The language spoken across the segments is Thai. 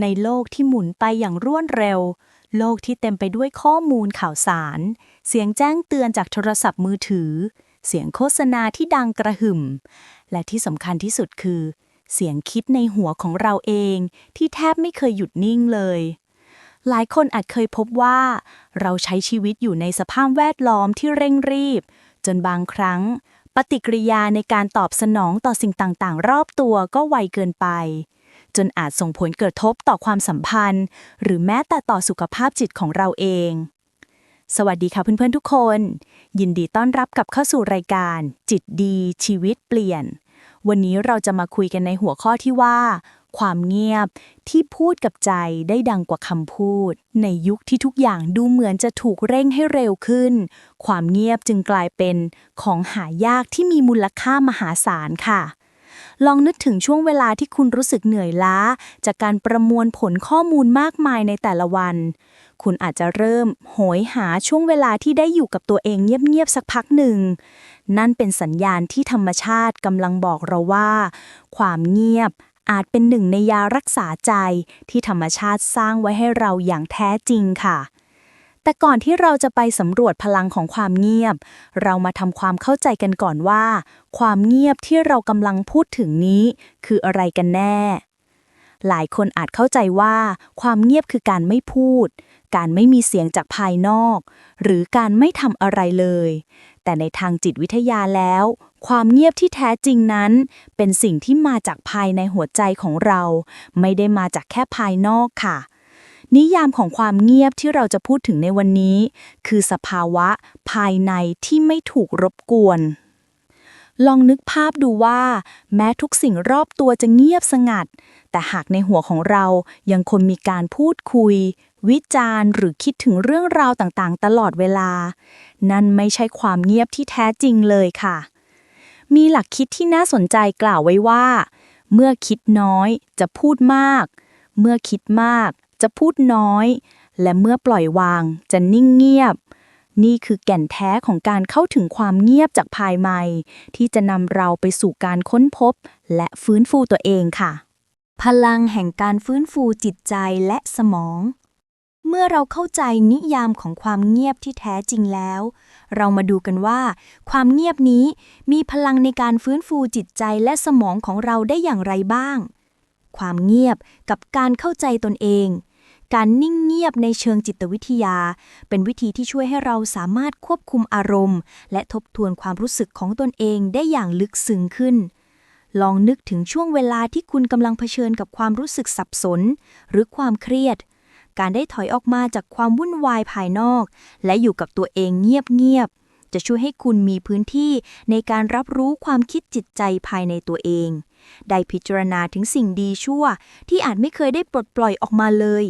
ในโลกที่หมุนไปอย่างรวดเร็ว โลกที่เต็มไปด้วยข้อมูลข่าวสาร เสียงแจ้งเตือนจากโทรศัพท์มือถือ เสียงโฆษณาที่ดังกระหึ่ม และที่สำคัญที่สุดคือ เสียงคิดในหัวของเราเองที่แทบไม่เคยหยุดนิ่งเลย หลายคนอาจเคยพบว่า เราใช้ชีวิตอยู่ในสภาพแวดล้อมที่เร่งรีบ จนบางครั้ง ปฏิกิริยาในการตอบสนองต่อสิ่งต่างๆ รอบตัวก็ไวเกินไป จนอาจส่งผลกระทบต่อความสัมพันธ์ หรือแม้แต่ต่อสุขภาพจิตของเราเอง สวัสดีค่ะเพื่อนๆทุกคน ยินดีต้อนรับกับเข้าสู่รายการ จิตดี ชีวิตเปลี่ยน วันนี้เราจะมาคุยกันในหัวข้อที่ว่า ความเงียบที่พูดกับใจได้ดังกว่าคำพูด ในยุคที่ทุกอย่างดูเหมือนจะถูกเร่งให้เร็วขึ้น ความเงียบจึงกลายเป็นของหายากที่มีมูลค่ามหาศาลค่ะ ลองนึกถึงช่วงเวลาที่คุณรู้สึกเหนื่อยล้า จากการประมวลผลข้อมูลมากมายในแต่ละวัน คุณอาจจะเริ่มโหยหาช่วงเวลาที่ได้อยู่กับตัวเองเงียบๆสักพักหนึ่ง นั่นเป็นสัญญาณที่ธรรมชาติกำลังบอกเราว่า ความเงียบอาจเป็นหนึ่งในยารักษาใจที่ธรรมชาติสร้างไว้ให้เราอย่างแท้จริงค่ะ แต่ก่อนที่เราจะไปสำรวจพลังของความเงียบ เรามาทำความเข้าใจกันก่อนว่า ความเงียบที่เรากำลังพูดถึงนี้ คืออะไรกันแน่ หลายคนอาจเข้าใจว่า ความเงียบคือการไม่พูด การไม่มีเสียงจากภายนอก หรือการไม่ทำอะไรเลย แต่ในทางจิตวิทยาแล้ว ความเงียบที่แท้จริงนั้น เป็นสิ่งที่มาจากภายในหัวใจของเรา ไม่ได้มาจากแค่ภายนอกค่ะ นิยามของความเงียบที่เราจะพูดถึงในวันนี้ คือสภาวะภายในที่ไม่ถูกรบกวน ลองนึกภาพดูว่า แม้ทุกสิ่งรอบตัวจะเงียบสงัด แต่หากในหัวของเรายังคงมีการพูดคุย วิจารณ์ หรือคิดถึงเรื่องราวต่างๆ ตลอดเวลา นั่นไม่ใช่ความเงียบที่แท้จริงเลยค่ะ มีหลักคิดที่น่าสนใจกล่าวไว้ว่า เมื่อคิดน้อยจะพูดมาก เมื่อคิดมาก จะพูดน้อย และเมื่อปล่อยวางจะนิ่งเงียบ นี่คือแก่นแท้ของการเข้าถึงความเงียบจากภายในที่จะนำเราไปสู่การค้นพบ และฟื้นฟูตัวเองค่ะ พลังแห่งการฟื้นฟูจิตใจและสมอง เมื่อเราเข้าใจนิยามของความเงียบที่แท้จริงแล้ว เรามาดูกันว่า ความเงียบนี้มีพลังในการฟื้นฟูจิตใจและสมองของเราได้อย่างไรบ้างความเงียบกับการเข้าใจตนเอง การนิ่งเงียบในเชิงจิตวิทยา เป็นวิธีที่ช่วยให้เราสามารถควบคุมอารมณ์ และทบทวนความรู้สึกของตนเองได้อย่างลึกซึ้งขึ้น ลองนึกถึงช่วงเวลาที่คุณกำลังเผชิญกับความรู้สึกสับสน หรือความเครียด การได้ถอยออกมาจากความวุ่นวายภายนอก และอยู่กับตัวเองเงียบๆจะช่วยให้คุณมีพื้นที่ในการรับรู้ความคิดจิตใจภายในตัวเองได้พิจารณาถึงสิ่งดีชั่วที่อาจไม่เคยได้ปลดปล่อยออกมาเลย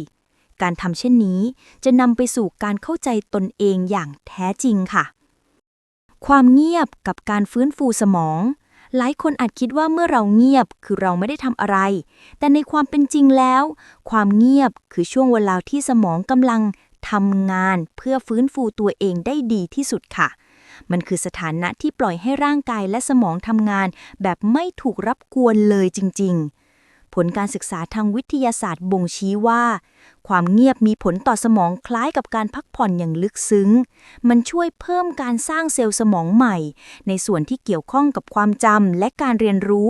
การทำเช่นนี้ จะนำไปสู่การเข้าใจตนเองอย่างแท้จริงค่ะ ความเงียบกับการฟื้นฟูสมอง หลายคนอาจคิดว่าเมื่อเราเงียบคือเราไม่ได้ทำอะไร แต่ในความเป็นจริงแล้ว ความเงียบคือช่วงเวลาที่สมองกำลังทำงานเพื่อฟื้นฟูตัวเองได้ดีที่สุดค่ะ มันคือสถานะที่ปล่อยให้ร่างกายและสมองทำงาน แบบไม่ถูกรับกวนเลยจริง ๆ ผลการศึกษาทางวิทยาศาสตร์บ่งชี้ว่า ความเงียบมีผลต่อสมองคล้ายกับการพักผ่อนอย่างลึกซึ้ง มันช่วยเพิ่มการสร้างเซลล์สมองใหม่ ในส่วนที่เกี่ยวข้องกับความจำและการเรียนรู้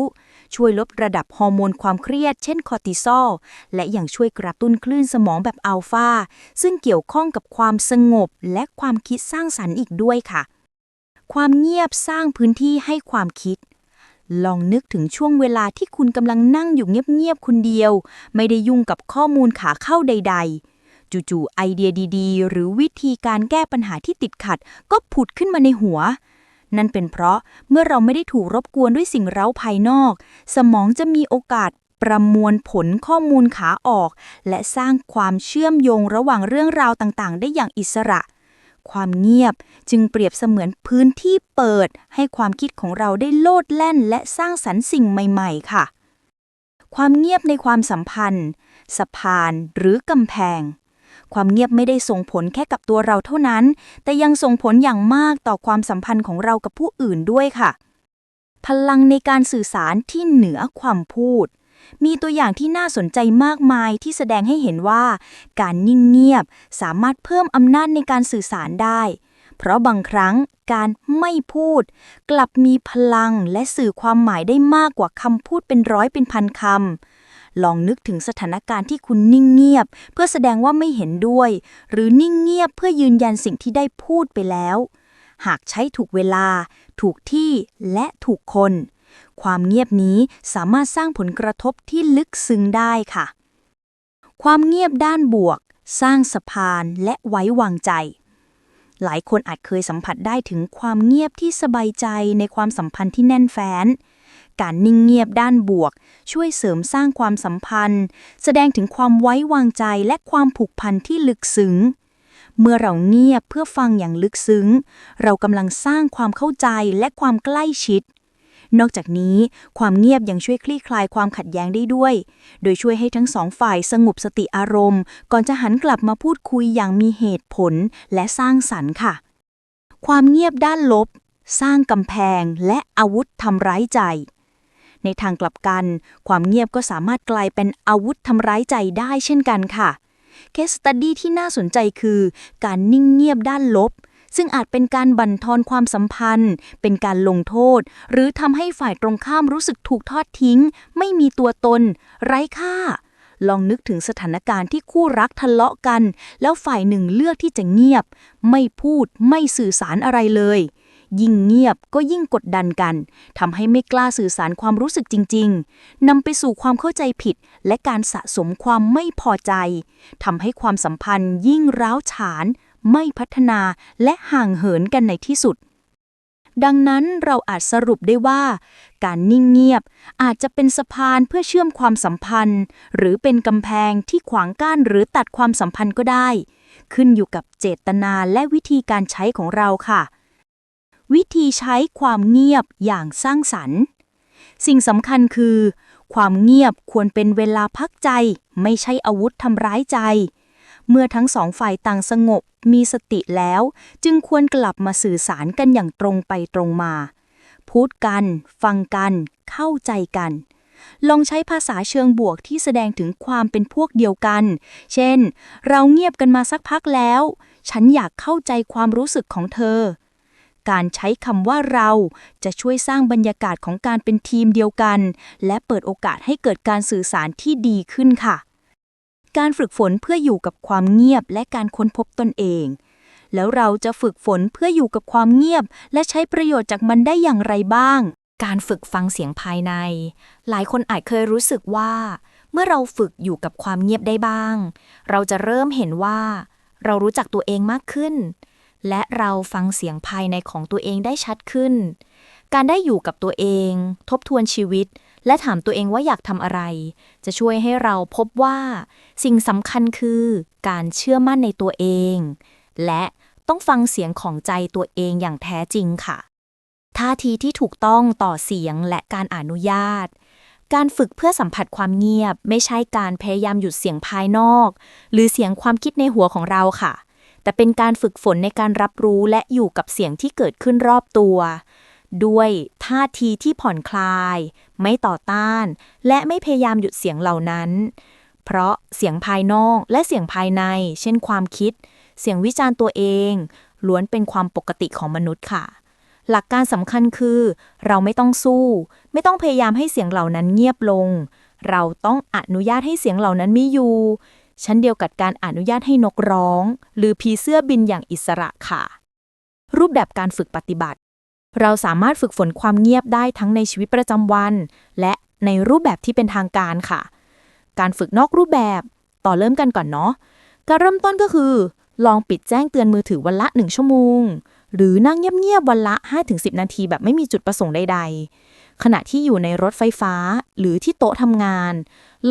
ช่วยลดระดับฮอร์โมนความเครียด เช่นคอร์ติซอล และยังช่วยกระตุ้นคลื่นสมองแบบอัลฟาซึ่งเกี่ยวข้องกับความสงบและความคิดสร้างสรรค์อีกด้วยค่ะ ความเงียบสร้างพื้นที่ให้ความคิด ลองนึกถึงช่วงเวลาที่คุณกำลังนั่งอยู่เงียบๆคนเดียว ไม่ได้ยุ่งกับข้อมูลขาเข้าใด ๆ จู่ๆไอเดียดีๆ หรือวิธีการแก้ปัญหาที่ติดขัด ก็ผุดขึ้นมาในหัว นั่นเป็นเพราะเมื่อเราไม่ได้ถูกรบกวนด้วยสิ่งเร้าภายนอก สมองจะมีโอกาสประมวลผลข้อมูลขาออก และสร้างความเชื่อมโยงระหว่างเรื่องราวต่างๆ ได้อย่างอิสระ ความเงียบ จึงเปรียบเสมือนพื้นที่เปิด ให้ความคิดของเราได้โลดแล่นและสร้างสรรค์สิ่งใหม่ ๆ ค่ะ ความเงียบในความสัมพันธ์ สะพานหรือกำแพง ความเงียบไม่ได้ส่งผลแค่กับตัวเราเท่านั้น แต่ยังส่งผลอย่างมากต่อความสัมพันธ์ของเรากับผู้อื่นด้วยค่ะ พลังในการสื่อสารที่เหนือความพูด มีตัวอย่างที่น่าสนใจมากมายที่แสดงให้เห็นว่า การนิ่งเงียบสามารถเพิ่มอำนาจในการสื่อสารได้ เพราะบางครั้งการไม่พูด กลับมีพลังและสื่อความหมายได้มากกว่าคำพูดเป็นร้อยเป็นพันคำลองนึกถึงสถานการณ์ที่คุณนิ่งเงียบ เพื่อแสดงว่าไม่เห็นด้วย หรือนิ่งเงียบเพื่อยืนยันสิ่งที่ได้พูดไปแล้ว หากใช้ถูกเวลา ถูกที่และถูกคน ความเงียบนี้สามารถสร้างผลกระทบที่ลึกซึ้งได้ค่ะ ความเงียบด้านบวก สร้างสะพานและไว้วางใจ หลายคนอาจเคยสัมผัสได้ถึงความเงียบที่สบายใจในความสัมพันธ์ที่แน่นแฟ้นการนิ่งเงียบด้านบวก ช่วยเสริมสร้างความสัมพันธ์ แสดงถึงความไว้วางใจและความผูกพันที่ลึกซึ้ง เมื่อเราเงียบเพื่อฟังอย่างลึกซึ้ง เรากำลังสร้างความเข้าใจและความใกล้ชิด นอกจากนี้ ความเงียบยังช่วยคลี่คลายความขัดแย้งได้ด้วย โดยช่วยให้ทั้งสองฝ่ายสงบสติอารมณ์ ก่อนจะหันกลับมาพูดคุยอย่างมีเหตุผลและสร้างสรรค์ค่ะ ความเงียบด้านลบ สร้างกำแพงและอาวุธทำร้ายใจ ในทางกลับกัน ความเงียบก็สามารถกลายเป็นอาวุธทำร้ายใจได้เช่นกันค่ะเคสตัดดี้ที่น่าสนใจคือ การนิ่งเงียบด้านลบ ซึ่งอาจเป็นการบั่นทอนความสัมพันธ์ เป็นการลงโทษ หรือทำให้ฝ่ายตรงข้ามรู้สึกถูกทอดทิ้ง ไม่มีตัวตน ไร้ค่า ลองนึกถึงสถานการณ์ที่คู่รักทะเลาะกัน แล้วฝ่ายหนึ่งเลือกที่จะเงียบ ไม่พูดไม่สื่อสารอะไรเลย ยิ่งเงียบก็ยิ่งกดดันกันทำให้ไม่กล้าสื่อสารความรู้สึกจริง ๆนำไปสู่ความเข้าใจผิด และการสะสมความไม่พอใจทำให้ความสัมพันธ์ยิ่งร้าวฉาน ไม่พัฒนาและห่างเหินกันในที่สุด ดังนั้นเราอาจสรุปได้ว่า การนิ่งเงียบอาจจะเป็นสะพานเพื่อเชื่อมความสัมพันธ์ หรือเป็นกำแพงที่ขวางกั้นหรือตัดความสัมพันธ์ก็ได้ ขึ้นอยู่กับเจตนาและวิธีการใช้ของเราค่ะ วิธีใช้ความเงียบอย่างสร้างสรรค์ สิ่งสำคัญคือความเงียบควรเป็นเวลาพักใจ ไม่ใช่อาวุธทำร้ายใจ เมื่อทั้งสองฝ่ายต่างสงบ มีสติแล้ว จึงควรกลับมาสื่อสารกันอย่างตรงไปตรงมา พูดกัน ฟังกัน เข้าใจกัน ลองใช้ภาษาเชิงบวกที่แสดงถึงความเป็นพวกเดียวกัน เช่น เราเงียบกันมาสักพักแล้ว ฉันอยากเข้าใจความรู้สึกของเธอการใช้คำว่าเราจะช่วยสร้างบรรยากาศของการเป็นทีมเดียวกัน และเปิดโอกาสให้เกิดการสื่อสารที่ดีขึ้นค่ะ การฝึกฝนเพื่ออยู่กับความเงียบและการค้นพบตนเอง แล้วเราจะฝึกฝนเพื่ออยู่กับความเงียบ และใช้ประโยชน์จากมันได้อย่างไรบ้าง การฝึกฟังเสียงภายใน หลายคนอาจเคยรู้สึกว่า เมื่อเราฝึกอยู่กับความเงียบได้บ้าง เราจะเริ่มเห็นว่า เรารู้จักตัวเองมากขึ้น และเราฟังเสียงภายในของตัวเองได้ชัดขึ้น การได้อยู่กับตัวเอง ทบทวนชีวิต และถามตัวเองว่าอยากทำอะไร จะช่วยให้เราพบว่า สิ่งสำคัญคือการเชื่อมั่นในตัวเอง และต้องฟังเสียงของใจตัวเองอย่างแท้จริงค่ะ ท่าทีที่ถูกต้องต่อเสียงและการอนุญาต การฝึกเพื่อสัมผัสความเงียบ ไม่ใช่การพยายามหยุดเสียงภายนอก หรือเสียงความคิดในหัวของเราค่ะ แต่เป็นการฝึกฝนในการรับรู้และอยู่กับเสียงที่เกิดขึ้นรอบตัว ด้วยท่าทีที่ผ่อนคลาย ไม่ต่อต้าน และไม่พยายามหยุดเสียงเหล่านั้น เพราะเสียงภายนอกและเสียงภายใน เช่นความคิด เสียงวิจารณ์ตัวเอง ล้วนเป็นความปกติของมนุษย์ค่ะ หลักการสำคัญคือ เราไม่ต้องสู้ ไม่ต้องพยายามให้เสียงเหล่านั้นเงียบลง เราต้องอนุญาตให้เสียงเหล่านั้นมีอยู่ชั้นเดียวกับการอนุญาตให้นกร้อง หรือผีเสื้อบินอย่างอิสระค่ะ รูปแบบการฝึกปฏิบัติ เราสามารถฝึกฝนความเงียบได้ทั้งในชีวิตประจำวัน และในรูปแบบที่เป็นทางการค่ะ การฝึกนอกรูปแบบต่อเริ่มกันก่อนเนาะการเริ่มต้นก็คือ ลองปิดแจ้งเตือนมือถือวันละ 1 ชั่วโมง หรือนั่งเงียบๆวันละ 5-10 นาทีแบบไม่มีจุดประสงค์ใดๆ ขณะที่อยู่ในรถไฟฟ้าหรือที่โต๊ะทำงาน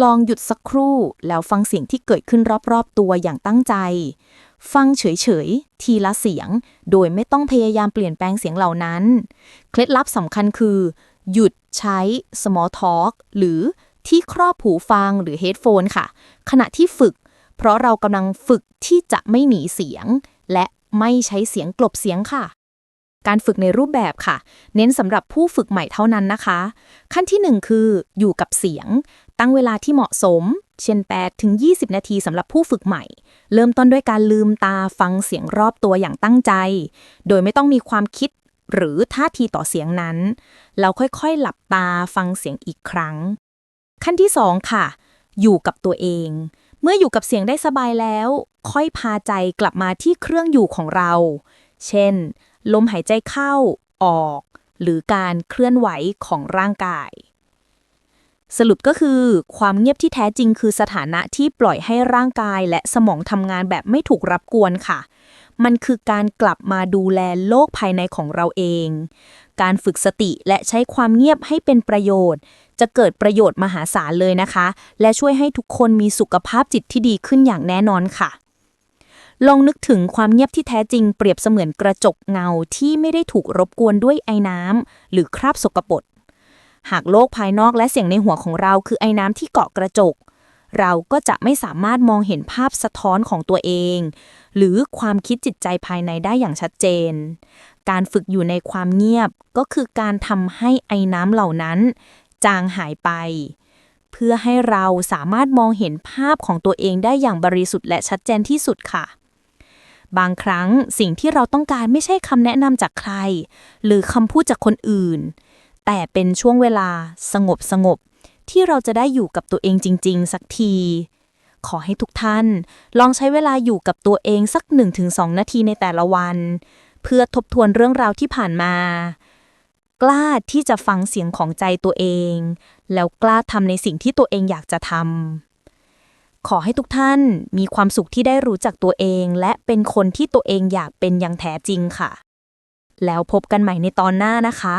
ลองหยุดสักครู่แล้วฟังเสียงที่เกิดขึ้นรอบๆตัวอย่างตั้งใจ ฟังเฉยๆ ทีละเสียง โดยไม่ต้องพยายามเปลี่ยนแปลงเสียงเหล่านั้น เคล็ดลับสำคัญคือ หยุดใช้ small talk หรือที่ครอบหูฟังหรือ headphone ค่ะ ขณะที่ฝึก เพราะเรากำลังฝึกที่จะไม่หนีเสียง และ ไม่ใช้เสียงกลบเสียงค่ะ การฝึกในรูปแบบค่ะ เน้นสำหรับผู้ฝึกใหม่เท่านั้นนะคะ ขั้นที่ 1 คืออยู่กับเสียง ตั้งเวลาที่เหมาะสม เช่น 8 ถึง 20 นาทีสำหรับผู้ฝึกใหม่ เริ่มต้นด้วยการลืมตาฟังเสียงรอบตัวอย่างตั้งใจ โดยไม่ต้องมีความคิดหรือท่าทีต่อเสียงนั้นแล้วค่อยๆ หลับตาฟังเสียงอีกครั้ง ขั้นที่ 2 ค่ะ อยู่กับตัวเอง เมื่ออยู่กับเสียงได้สบายแล้ว ค่อยพาใจกลับมาที่เครื่องอยู่ของเรา เช่น ลมหายใจเข้า ออก หรือการเคลื่อนไหวของร่างกาย สรุปก็คือ ความเงียบที่แท้จริงคือสถานะที่ปล่อยให้ร่างกายและสมองทำงานแบบไม่ถูกรับกวนค่ะ มันคือการกลับมาดูแลโลกภายในของเราเอง การฝึกสติและใช้ความเงียบให้เป็นประโยชน์ จะเกิดประโยชน์มหาศาลเลยนะคะ และช่วยให้ทุกคนมีสุขภาพจิตที่ดีขึ้นอย่างแน่นอนค่ะ ลองนึกถึงความเงียบที่แท้จริงเปรียบเสมือนกระจกเงาที่ไม่ได้ถูกรบกวนด้วยไอ้น้ำหรือคราบสกปรกหากโลกภายนอกและเสียงในหัวของเราคือไอ้น้ำที่เกาะกระจก เราก็จะไม่สามารถมองเห็นภาพสะท้อนของตัวเอง หรือความคิดจิตใจภายในได้อย่างชัดเจน การฝึกอยู่ในความเงียบก็คือการทำให้ไอ้น้ำเหล่านั้น จางหายไป เพื่อให้เราสามารถมองเห็นภาพของตัวเองได้อย่างบริสุทธิ์และชัดเจนที่สุดค่ะบางครั้งสิ่งที่เราต้องการไม่ใช่คำแนะนำจากใคร หรือคำพูดจากคนอื่น แต่เป็นช่วงเวลาสงบสงบ ที่เราจะได้อยู่กับตัวเองจริง ๆ สักที ขอให้ทุกท่าน ลองใช้เวลาอยู่กับตัวเองสัก 1-2 นาทีในแต่ละวัน เพื่อทบทวนเรื่องราวที่ผ่านมา กล้าที่จะฟังเสียงของใจตัวเอง แล้วกล้าทำในสิ่งที่ตัวเองอยากจะทำขอให้ทุกท่านมีความสุขที่ได้รู้จักตัวเอง และเป็นคนที่ตัวเองอยากเป็นอย่างแท้จริงค่ะ แล้วพบกันใหม่ในตอนหน้านะคะ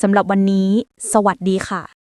สำหรับวันนี้ สวัสดีค่ะ